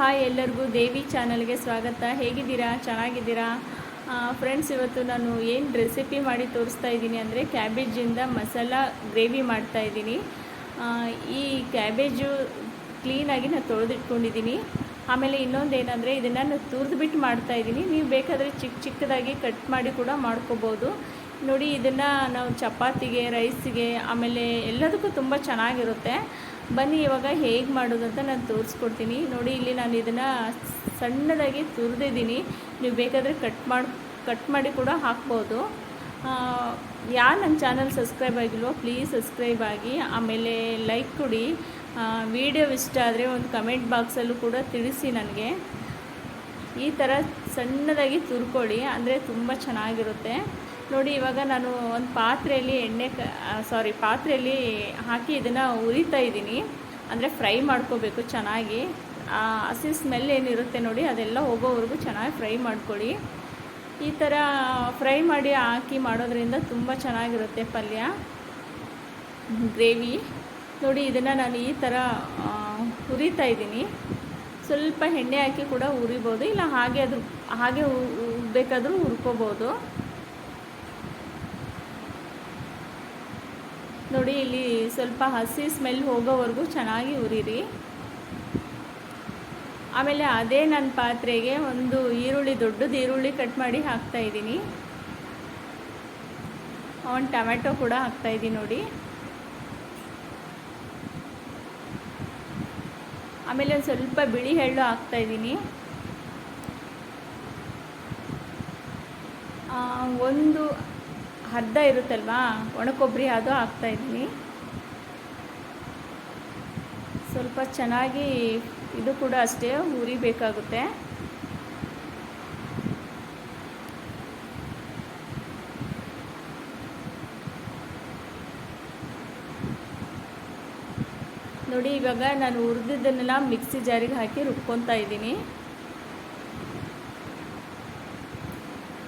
Hi ಎಲ್ಲರಿಗೂ ದೇವಿ ಚಾನಲ್ಗೆ ಸ್ವಾಗತ. ಹೇಗಿದ್ದೀರಾ? ಚೆನ್ನಾಗಿದ್ದೀರಾ? ಫ್ರೆಂಡ್ಸ್ ಇವತ್ತು ನಾನು ಏನು ರೆಸಿಪಿ ಮಾಡಿ ತೋರಿಸ್ತಾ ಇದ್ದೀನಿ ಅಂದರೆ ಕ್ಯಾಬೇಜಿಂದ ಮಸಾಲ ಗ್ರೇವಿ ಮಾಡ್ತಾ ಇದ್ದೀನಿ. ಈ ಕ್ಯಾಬೇಜು ಕ್ಲೀನಾಗಿ ನಾನು ತೊಳೆದಿಟ್ಕೊಂಡಿದ್ದೀನಿ. ಆಮೇಲೆ ಇನ್ನೊಂದು ಏನಂದರೆ ಇದನ್ನು ನಾನು ತುರಿದ್ಬಿಟ್ಟು ಮಾಡ್ತಾ ಇದ್ದೀನಿ. ನೀವು ಬೇಕಾದರೆ ಚಿಕ್ಕ ಚಿಕ್ಕದಾಗಿ ಕಟ್ ಮಾಡಿ ಕೂಡ ಮಾಡ್ಕೋಬೋದು. ನೋಡಿ, ಇದನ್ನು ನಾವು ಚಪಾತಿಗೆ ರೈಸಿಗೆ ಆಮೇಲೆ ಎಲ್ಲದಕ್ಕೂ ತುಂಬ ಚೆನ್ನಾಗಿರುತ್ತೆ. ಬನ್ನಿ, ಇವಾಗ ಹೇಗೆ ಮಾಡೋದು ಅಂತ ನಾನು ತೋರಿಸ್ಕೊಡ್ತೀನಿ. ನೋಡಿ, ಇಲ್ಲಿ ನಾನು ಇದನ್ನು ಸಣ್ಣದಾಗಿ ತುರಿದಿದ್ದೀನಿ. ನೀವು ಬೇಕಾದರೆ ಕಟ್ ಮಾಡಿ ಕಟ್ ಮಾಡಿ ಕೂಡ ಹಾಕ್ಬೋದು. ಯಾರು ನನ್ನ ಚಾನಲ್ ಸಬ್ಸ್ಕ್ರೈಬ್ ಆಗಿಲ್ವೋ, ಪ್ಲೀಸ್ ಸಬ್ಸ್ಕ್ರೈಬ್ ಆಗಿ. ಆಮೇಲೆ ಲೈಕ್ ಕೊಡಿ. ವಿಡಿಯೋ ಇಷ್ಟ ಆದರೆ ಒಂದು ಕಮೆಂಟ್ ಬಾಕ್ಸಲ್ಲೂ ಕೂಡ ತಿಳಿಸಿ ನನಗೆ. ಈ ಥರ ಸಣ್ಣದಾಗಿ ತುರ್ಕೊಳ್ಳಿ ಅಂದರೆ ತುಂಬ ಚೆನ್ನಾಗಿರುತ್ತೆ. ನೋಡಿ, ಇವಾಗ ನಾನು ಒಂದು ಪಾತ್ರೆಯಲ್ಲಿ ಎಣ್ಣೆ ಸಾರಿ ಪಾತ್ರೆಯಲ್ಲಿ ಹಾಕಿ ಇದನ್ನು ಉರಿತಾ ಇದ್ದೀನಿ. ಅಂದರೆ ಫ್ರೈ ಮಾಡ್ಕೋಬೇಕು ಚೆನ್ನಾಗಿ. ಹಸಿ ಸ್ಮೆಲ್ ಏನಿರುತ್ತೆ ನೋಡಿ, ಅದೆಲ್ಲ ಹೋಗೋವರೆಗೂ ಚೆನ್ನಾಗಿ ಫ್ರೈ ಮಾಡ್ಕೊಳ್ಳಿ. ಈ ಥರ ಫ್ರೈ ಮಾಡಿ ಹಾಕಿ ಮಾಡೋದ್ರಿಂದ ತುಂಬ ಚೆನ್ನಾಗಿರುತ್ತೆ ಪಲ್ಯ. ಗ್ರೇವಿ. ನೋಡಿ, ಇದನ್ನು ನಾನು ಈ ಥರ ಹುರಿತಾ ಇದ್ದೀನಿ. ಸ್ವಲ್ಪ ಎಣ್ಣೆ ಹಾಕಿ ಕೂಡ ಉರಿಬೋದು, ಇಲ್ಲ ಹಾಗೆ ಅದು ಹಾಗೆ ಬೇಕಾದರೂ ಹುರ್ಕೋಬೋದು ನೋಡಿ, ಇಲ್ಲಿ ಸ್ವಲ್ಪ ಹಸಿ ಸ್ಮೆಲ್ ಹೋಗೋವರೆಗೂ ಚೆನ್ನಾಗಿ ಉರಿರಿ. ಆಮೇಲೆ ಅದೇ ನನ್ನ ಪಾತ್ರೆಗೆ ಒಂದು ಈರುಳ್ಳಿ, ದೊಡ್ಡದು ಈರುಳ್ಳಿ ಕಟ್ ಮಾಡಿ ಹಾಕ್ತಾ ಇದ್ದೀನಿ. ಒಂದು ಟೊಮೆಟೊ ಕೂಡ ಹಾಕ್ತಾ ಇದ್ದೀನಿ ನೋಡಿ. ಆಮೇಲೆ ಒಂದು ಸ್ವಲ್ಪ ಬಿಳಿ ಎಳ್ಳು ಹಾಕ್ತಾ ಇದ್ದೀನಿ. ಒಂದು ಅರ್ಧ ಇರುತ್ತಲ್ವಾ? ಒಣಕೊಬ್ಬರಿ ಅದು ಹಾಕ್ತಾ ಇದ್ದೀನಿ ಸ್ವಲ್ಪ ಚೆನ್ನಾಗಿ ಇದು ಕೂಡ ಅಷ್ಟೇ ಹುರಿಬೇಕಾಗುತ್ತೆ ನೋಡಿ, ಇವಾಗ ನಾನು ಹುರಿದಿದ್ದನ್ನೆಲ್ಲ ಮಿಕ್ಸಿ ಜಾರಿಗೆ ಹಾಕಿ ರುಬ್ಕೊತಾ ಇದ್ದೀನಿ.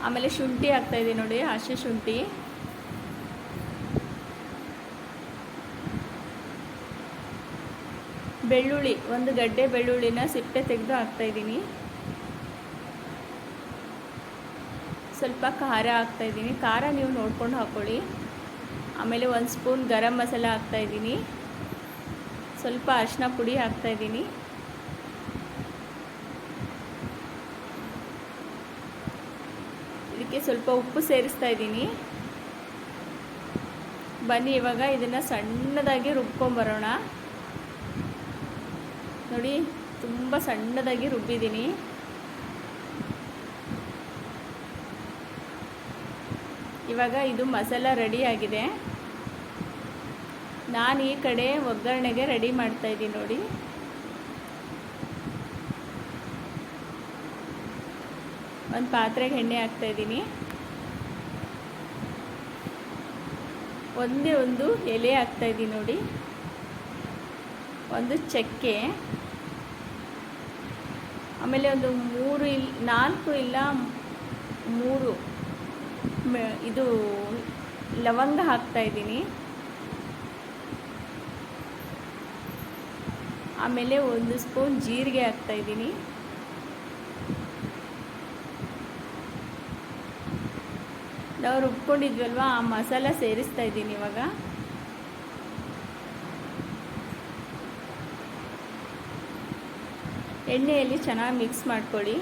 ಆಮೇಲೆ ಶುಂಠಿ ಹಾಕ್ತಾ ಇದ್ದೀನಿ ನೋಡಿ, ಹಸಿ ಶುಂಠಿ. ಬೆಳ್ಳುಳ್ಳಿ, ಒಂದು ಗಡ್ಡೆ ಬೆಳ್ಳುಳ್ಳಿನ ಸಿಪ್ಪೆ ತೆಗೆದು ಹಾಕ್ತಾ ಇದ್ದೀನಿ. ಸ್ವಲ್ಪ ಖಾರ ಹಾಕ್ತಾ ಇದ್ದೀನಿ. ಖಾರ ನೀವು ನೋಡ್ಕೊಂಡು ಹಾಕ್ಕೊಳ್ಳಿ ಆಮೇಲೆ ಒಂದು ಸ್ಪೂನ್ ಗರಂ ಮಸಾಲ ಹಾಕ್ತಾ ಇದ್ದೀನಿ. ಸ್ವಲ್ಪ ಅರಿಶಿನ ಪುಡಿ ಹಾಕ್ತಾ ಇದಕ್ಕೆ ಸ್ವಲ್ಪ ಉಪ್ಪು ಸೇರಿಸ್ತಾ ಇದ್ದೀನಿ. ಬನ್ನಿ, ಇವಾಗ ಇದನ್ನು ಸಣ್ಣದಾಗಿ ರುಬ್ಕೊಂಬರೋಣ. ನೋಡಿ, ತುಂಬ ಸಣ್ಣದಾಗಿ ರುಬ್ಬಿದ್ದೀನಿ. ಇವಾಗ ಇದು ಮಸಾಲ ರೆಡಿ ಆಗಿದೆ. ನಾನು ಈ ಕಡೆ ಒಗ್ಗರಣೆಗೆ ರೆಡಿ ಮಾಡ್ತಾಯಿದ್ದೀನಿ ನೋಡಿ. ಒಂದು ಪಾತ್ರೆಗೆ ಎಣ್ಣೆ ಹಾಕ್ತಾಯಿದ್ದೀನಿ ಒಂದೇ ಒಂದು ಎಲೆ ಹಾಕ್ತಾಯಿದ್ದೀನಿ ನೋಡಿ. ಒಂದು ಚಕ್ಕೆ. ಆಮೇಲೆ ಒಂದು ಮೂರು ಇಲ್, ನಾಲ್ಕು ಇಲ್ಲ ಮೂರು ಇದು ಲವಂಗ ಹಾಕ್ತಾಯಿದ್ದೀನಿ ಆಮೇಲೆ ಒಂದು ಸ್ಪೂನ್ ಜೀರಿಗೆ ಹಾಕ್ತಾ ನಾವು ರುಬ್ಕೊಂಡಿದ್ವಲ್ವ ಆ ಮಸಾಲ ಸೇರಿಸ್ತಾ ಇದ್ದೀನಿ ಇವಾಗ. ಎಣ್ಣೆಯಲ್ಲಿ ಚೆನ್ನಾಗಿ ಮಿಕ್ಸ್ ಮಾಡ್ಕೊಳ್ಳಿ.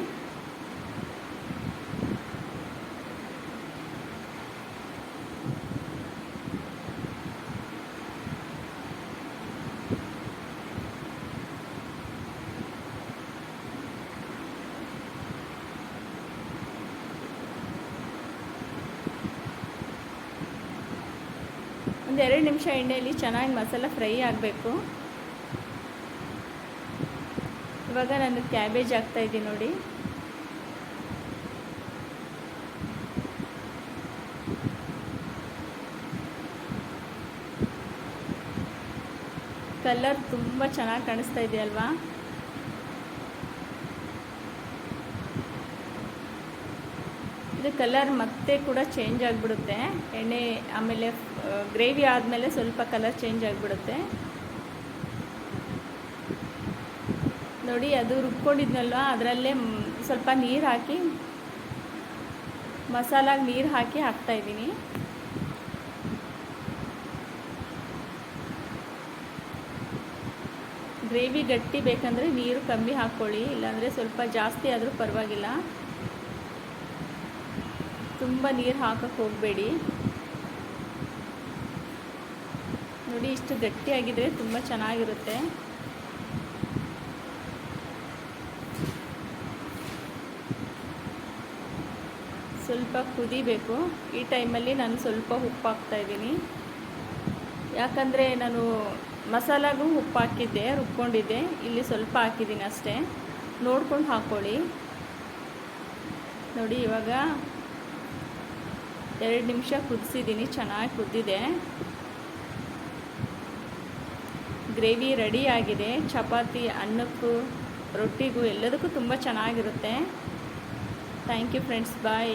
ಒಂದು ಎರಡು ನಿಮಿಷ ಎಣ್ಣೆಯಲ್ಲಿ ಚೆನ್ನಾಗಿ ಮಸಾಲ ಫ್ರೈ ಆಗಬೇಕು. ಇವಾಗ ನಾನು ಕ್ಯಾಬೇಜ್ ಹಾಕ್ತಾ ಇದ್ದೀನಿ ನೋಡಿ. ಕಲರ್ ತುಂಬ ಚೆನ್ನಾಗಿ ಕಾಣಿಸ್ತಾ ಇದೆ ಅಲ್ವಾ ಇದು ಕಲರ್ ಮತ್ತೆ ಕೂಡ ಚೇಂಜ್ ಆಗಿಬಿಡುತ್ತೆ. ಎಣ್ಣೆ ಆಮೇಲೆ ಗ್ರೇವಿ ಆದಮೇಲೆ ಸ್ವಲ್ಪ ಕಲರ್ ಚೇಂಜ್ ಆಗಿಬಿಡುತ್ತೆ. ನೋಡಿ, ಅದು ರುಬ್ಕೊಂಡಿದ್ನಲ್ವ? ಅದರಲ್ಲೇ ಸ್ವಲ್ಪ ನೀರು ಹಾಕಿ, ಮಸಾಲಾಗೆ ನೀರು ಹಾಕಿ ಹಾಕ್ತಾಯಿದ್ದೀನಿ ಗ್ರೇವಿ ಗಟ್ಟಿ ಬೇಕಂದರೆ ನೀರು ಕಮ್ಮಿ ಹಾಕ್ಕೊಳ್ಳಿ, ಇಲ್ಲಾಂದರೆ ಸ್ವಲ್ಪ ಜಾಸ್ತಿ ಆದರೂ ಪರವಾಗಿಲ್ಲ. ತುಂಬ ನೀರು ಹಾಕಕ್ಕೆ ಹೋಗಬೇಡಿ. ನೋಡಿ, ಇಷ್ಟು ಗಟ್ಟಿಯಾಗಿದ್ದರೆ ತುಂಬ ಚೆನ್ನಾಗಿರುತ್ತೆ. ಸ್ವಲ್ಪ ಕುದಿಬೇಕು. ಈ ಟೈಮಲ್ಲಿ ನಾನು ಸ್ವಲ್ಪ ಉಪ್ಪು ಹಾಕ್ತಾ ಇದ್ದೀನಿ. ಯಾಕಂದರೆ ನಾನು ಮಸಾಲಾಗೂ ಉಪ್ಪು ಹಾಕಿದ್ದೆ, ರುಬ್ಕೊಂಡಿದ್ದೆ. ಇಲ್ಲಿ ಸ್ವಲ್ಪ ಹಾಕಿದ್ದೀನಿ ಅಷ್ಟೇ. ನೋಡ್ಕೊಂಡು ಹಾಕ್ಕೊಳ್ಳಿ ನೋಡಿ, ಇವಾಗ ಎರಡು ನಿಮಿಷ ಕುದಿಸಿದ್ದೀನಿ, ಚೆನ್ನಾಗಿ ಕುದ್ದಿದೆ. ಗ್ರೇವಿ ರೆಡಿ ಆಗಿದೆ, ಚಪಾತಿ, ಅನ್ನಕ್ಕೂ, ರೊಟ್ಟಿಗೂ ಎಲ್ಲದಕ್ಕೂ ತುಂಬ ಚೆನ್ನಾಗಿರುತ್ತೆ. Thank you friends bye